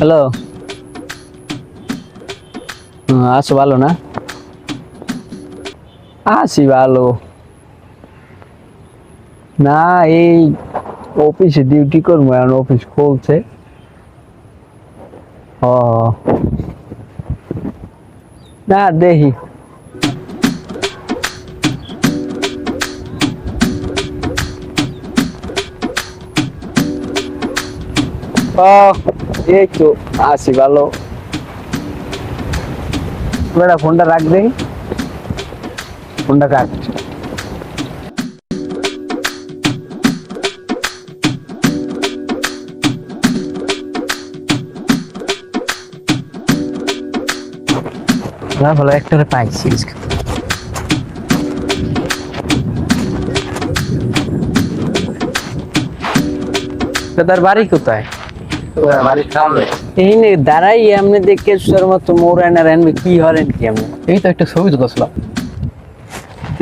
Hello. আছো ভালো না? আছি ভালো। না, এই অফিসে ডিউটি করব, এখন অফিস খুলছে। ও। না, দেখি। ও। এই তো আছি ভালো বেড়া ফোনটা রাখ দেই ফোনটা কাট না ভালো একটা পাইছি তার বাড়ি কোথায় এই দাঁড়াই এমনি দেখে সুর মতো মোড়ায় না রানবে কি হরেন কি এমনি? এই তো একটা ছবি তুলছিলাম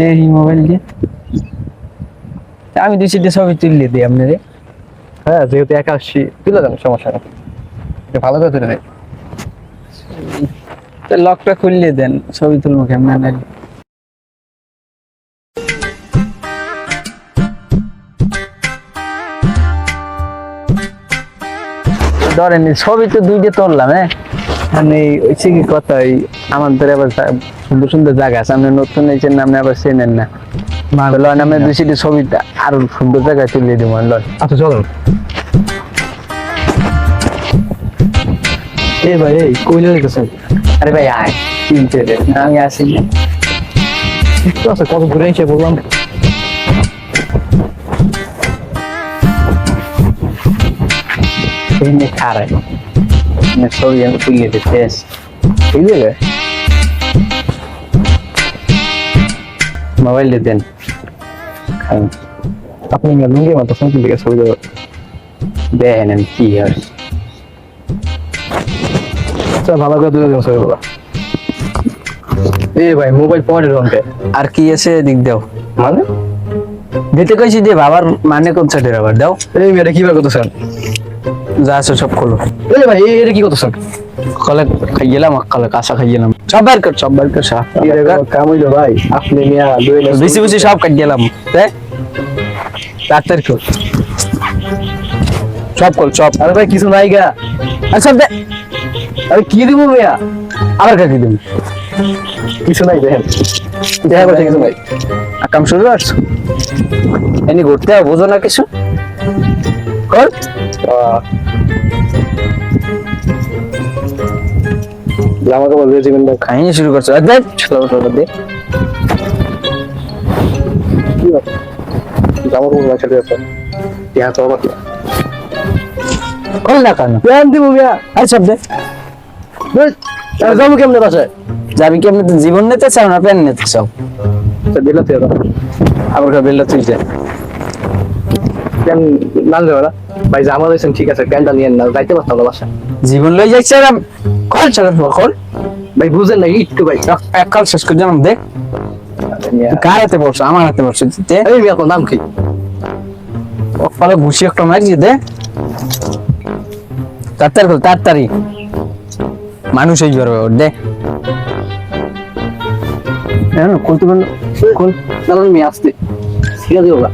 এই মোবাইল দিয়ে। আমি দুই সিটে ছবি তুললে দিই আপনারে হ্যাঁ যেহেতু একা আসছি তুলে দেন সমস্যা নেই। ভালো করে তুলে তো লকটা খুললে দেন ছবি তুলবো কেমন? ধরেন ছবি তো দুইটা তুললাম হ্যাঁ? মানে হচ্ছে কি কথা ওই আমাদের আবার সুন্দর সুন্দর জায়গা আছে আপনি নতুন হয়েছেন না আপনি আবার চেনেন না। লন আমরা দুই সিটে আরও সুন্দর জায়গায় তুলে দিব লন আচ্ছা চলো। এ ভাই এই কইলে লিখেছেন আরে ভাই আয়। চিনতে আমি আসি একটু আছে কত ঘুরে এসে বললাম। এই নিয়ে খারাপ ছবি আমি তুলে দিতে আসি ঠিক আছে মোবাইল দেন খান আপনি ইংরেজি লুঙ্গি মতো শুনতে লিখে ছবি দেবো দেখেন আমি কি আর আচ্ছা ভালো করে তুলে দেবো ছবিগুলো এ ভাই মোবাইল পরে রঙে আর কি আছে দিক দাও মানে দিতে কইছি যে বাবার মানে কোন সাইডের আবার দাও এই মেয়েটা কি বার করতেছেন যা আছে সব খোলো। এই ভাই এটা কি করতেছেন? কলে খাই গেলাম কলে কাঁচা খাই গেলাম সব বার কর সব বার কর কাম হইল ভাই আপনি মিয়া দুই বেশি বেশি সব কাট গেলাম। ডাক্তার কর সব কল সব। আরে ভাই কিছু নাই গা। আর সব দে। আরে কি দিব মিয়া? আবার কাটি দিন কিছু নাই দেখেন দেখা করতে কিছু নাই কাম শুরু করছ? এনি ঘুরতে বোঝো না কিছু? কর। কাপড় দিয়ে জীবন কাহিনী শুরু করছ। দেখ ছোট ছোট দে। জামা কাপড় বাছা দিয়ে ইহা তো আমার কল না কেন প্যান দিব মিয়া আর সব দে। যাব কেমনে বাসায়? যাবি কি আপনি তো জীবন নিতে চাও না প্যান নিতে চাও? তা দিলে তো এবার আবার বেলটা তুই যা। প্যান না দেবে না? ভাই জামা দিয়েছেন ঠিক আছে প্যানটা নিয়ে না যাইতে পারতাম না বাসায়। জীবন লই যাচ্ছে আর কল চালান কল ভাই বুঝেন না একটু ভাই। এক কাল শেষ করে জানাম দেখ কার হাতে আমার হাতে এই আপনার নাম কি? কপালে ঘুষি একটা মারছি দে। তাড়াতাড়ি তাড়াতাড়ি মানুষ হয়ে যাবে ওর দে। কলতে পারেন কল মিয়া আসতে। ঠিক আছে বাবা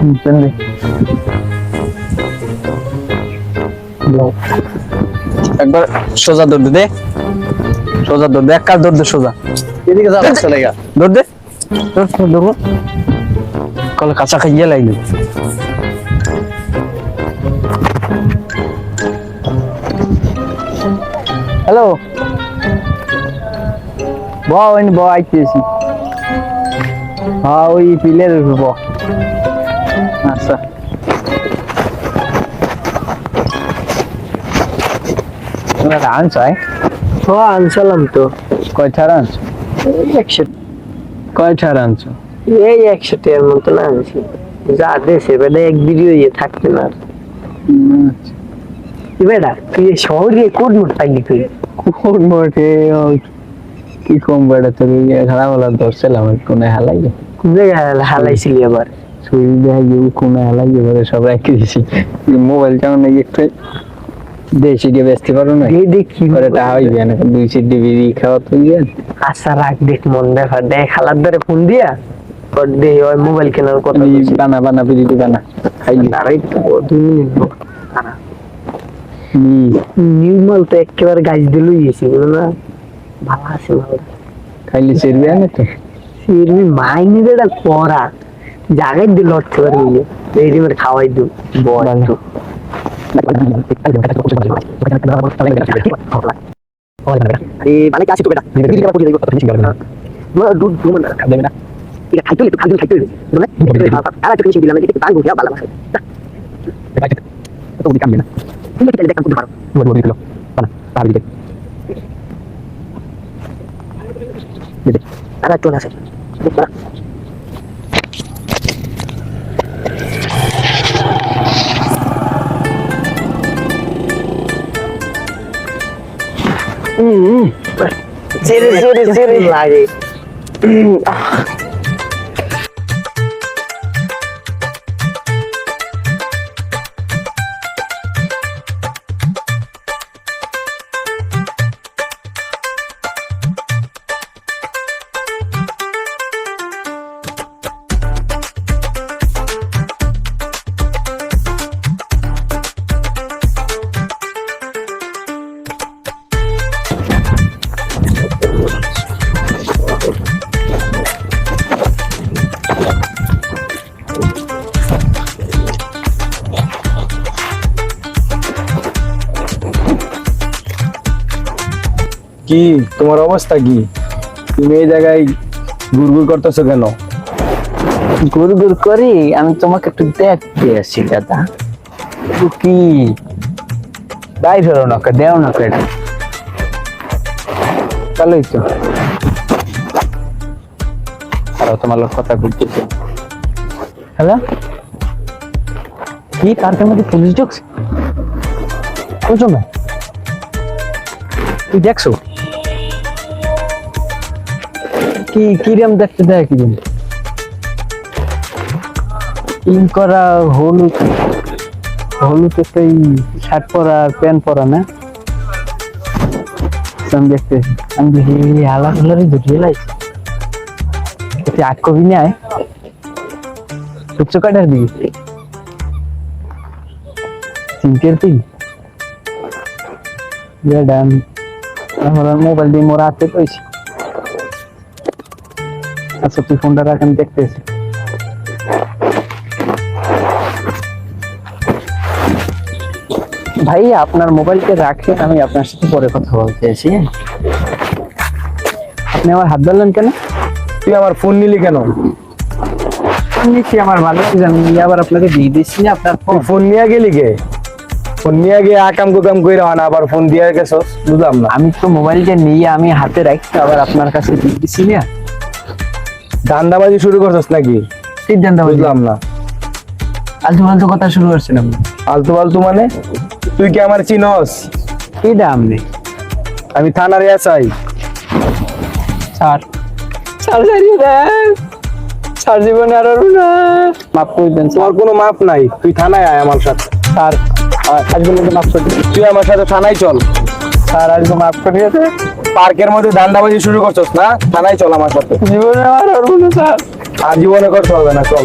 হুম, একবার সোজা দৌড় দে সোজা দৌড় দে এক কাল দৌড় দে সোজা। এদিকে যাব চলে গা দৌড় দে। দৌড়। কলে কাঁচা খাইয়ে লাগবে। হ্যালো হ্যাঁ ওই পিলের ব। আচ্ছা। তোমরা আনছ ও আনসালাম তো। কয়টা আনছ একশো কয়টা আনছ এই একশো টাকার মতন আনছি। যা দেশে বেটা এক ভিডিও ইয়ে থাকতে না। বেটা তুই শহরে কোন মোট পাইলি তুই? কোন মোটে কি কম বেড়া তোর খারাপ হলো ধরছিলাম কোনে হালাই কোন জায়গায় হালাইছিলি আবার? দেখা গিয়ে হালাই এবারে সব রেখে মোবাইল কেমন একটু? দেশি বেচতে পারো না? এই দেখি করে তা হইবে না দুই সিটি বিড়ি খাওয়া তুই আচ্ছা রাখ দেখ মন ব্যাপার দেখ খালার ধরে ফোন দিয়া। দে ওই মোবাইল কেনার কথা। বানা বানা বিড়ি দিবা না। খাইলি। দাঁড়াই দুই মিনিট বল। দাঁড়া। হুম নিউ মাল তো একেবারে গাছ দিয়ে লইয়েছি বুঝলো না? ভালো আছে মাল খাইলি সেরবে তো? মাইনে যেটা করা জাগাই দিয়ে লড়তে পারবি এই ডিমের খাওয়াই দিও বল। তো মানে কাছে তো বেটা দিদি কাপড় দিয়ে দিও মোরা দুধ দুধ না দেবে না। এটা খাইতে একটু খাইতে খাইতে মানে আর একটা কিছু দিলাম ভালো আছে তো উনি কামবে না। তুমি কি দেখা পারো। বল বল দিলো। বানা তাহলে দিবে দিবে আর একটু আছে। দেখবা Hmm. Siri, siri, siri. Lagi. Mm-hmm. Ah. কি? তোমার অবস্থা কি? তুমি এই জায়গায় গুড়গুড় করতেছো কেন? গুড় গুড় করি আমি তোমাকে একটু দেখতে আসি দাদা। তো কি? তাই ফেরো না দেও না কে তাহলেই তো। আর তোমার কথা বলতেছে। হ্যালো? কি কারখানার মধ্যে পুলিশ ঢুকছে? বুঝছ না তুই দেখছ? কি কিরম দেখতে দেয় কি জিনিস ইন করা, হলুদ হলুদ একটা শার্ট পরা আর প্যান্ট পরা, না? আমি দেখতেছি আমি দেখি আলা কালারই ধরিয়ে লাইছি এতে আট কবি নেয় চুপচো কাটার দিকে। চিনতের তুই ডান। আমার মোবাইল দিয়ে মোর হাতে পাইছি আচ্ছা তুই ফোনটা রাখ আমি দেখতেছি। ভাই আপনার মোবাইলকে রাখেন আমি আপনার সাথে পরে কথা বলতে আছি? আপনি আমার হাত ধরলেন কেন? তুই আমার ফোন নিলি কেন? নিচ্ছি আমার ভালো লাগছে আমি আবার আপনাকে দিয়ে দিচ্ছি না আপনার ফোন। ফোন নিয়ে গেলি কে? ফোন নিয়ে গিয়ে আকাম কুকাম কইরা না আবার ফোন দিয়ে গেছো বুঝলাম না। আমি তো মোবাইলটা নিয়ে আমি হাতে রাখছি আবার আপনার কাছে দিয়ে দিচ্ছি না। ধান্দাবাজি শুরু করছস নাকি? সিদ্ধান্ত বুঝলাম না। আলতু ফালতু কথা শুরু করছেন আপনি। আলতু ফালতু মানে? তুই কি আমার চিনস? কি দাম নেই আমি থানার এসআই। স্যার। স্যার সারিয়ে দেন স্যার জীবনে আর হলো না। মাফ করে দেন স্যার। তোমার কোনো মাপ নাই। তুই থানায় আয় আমার সাথে। স্যার। আ- আজকে মধ্যে মাফ করে তুই আমার সাথে থানায় চল। স্যার আজকে মাফ করে পার্কের মধ্যে দান্দাবাজি শুরু করছস না? থানায় চল আমার সাথে। জীবনে আর স্যার আর জীবনে করতে হবে না চল!